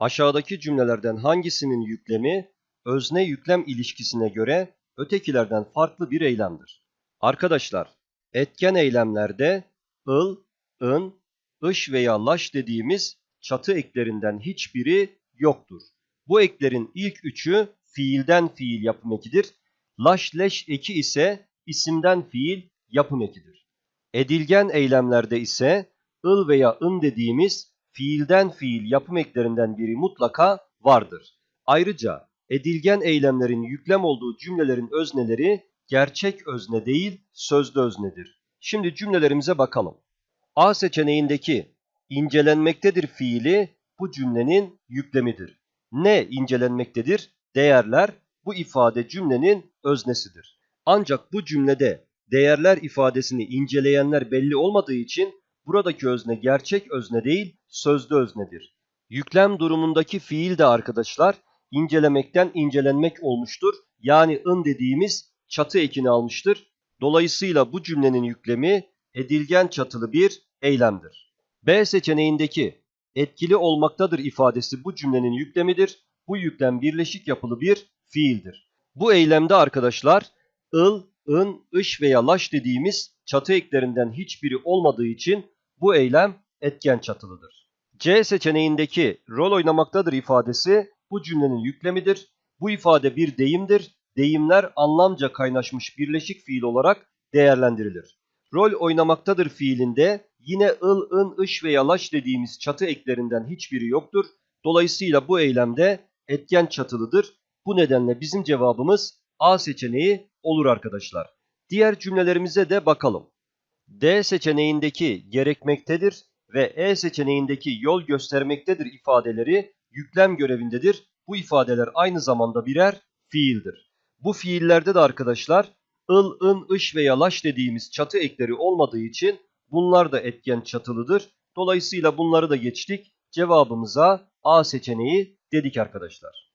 Aşağıdaki cümlelerden hangisinin yüklemi özne yüklem ilişkisine göre ötekilerden farklı bir eylemdir? Arkadaşlar, etken eylemlerde ıl, ın, ış veya laş dediğimiz çatı eklerinden hiçbiri yoktur. Bu eklerin ilk üçü fiilden fiil yapım ekidir. Laş leş eki ise isimden fiil yapım ekidir. Edilgen eylemlerde ise ıl veya ın dediğimiz fiilden fiil yapım eklerinden biri mutlaka vardır. Ayrıca edilgen eylemlerin yüklem olduğu cümlelerin özneleri gerçek özne değil sözlü öznedir. Şimdi cümlelerimize bakalım. A seçeneğindeki incelenmektedir fiili bu cümlenin yüklemidir. Ne incelenmektedir? Değerler bu ifade cümlenin öznesidir. Ancak bu cümlede değerler ifadesini inceleyenler belli olmadığı için buradaki özne gerçek özne değil sözlü öznedir. Yüklem durumundaki fiil de arkadaşlar incelemekten incelenmek olmuştur. Yani ın dediğimiz çatı ekini almıştır. Dolayısıyla bu cümlenin yüklemi edilgen çatılı bir eylemdir. B seçeneğindeki etkili olmaktadır ifadesi bu cümlenin yüklemidir. Bu yüklem birleşik yapılı bir fiildir. Bu eylemde arkadaşlar ıl, ın, ış veya laş dediğimiz çatı eklerinden hiçbiri olmadığı için bu eylem etken çatılıdır. C seçeneğindeki rol oynamaktadır ifadesi bu cümlenin yüklemidir. Bu ifade bir deyimdir. Deyimler anlamca kaynaşmış birleşik fiil olarak değerlendirilir. Rol oynamaktadır fiilinde yine ıl, ın, ış veya laş dediğimiz çatı eklerinden hiçbiri yoktur. Dolayısıyla bu eylemde etken çatılıdır. Bu nedenle bizim cevabımız A seçeneği olur arkadaşlar. Diğer cümlelerimize de bakalım. D seçeneğindeki gerekmektedir ve E seçeneğindeki yol göstermektedir ifadeleri yüklem görevindedir. Bu ifadeler aynı zamanda birer fiildir. Bu fiillerde de arkadaşlar ıl, ın, ış veya laş dediğimiz çatı ekleri olmadığı için bunlar da etken çatılıdır. Dolayısıyla bunları da geçtik. Cevabımıza A seçeneği dedik arkadaşlar.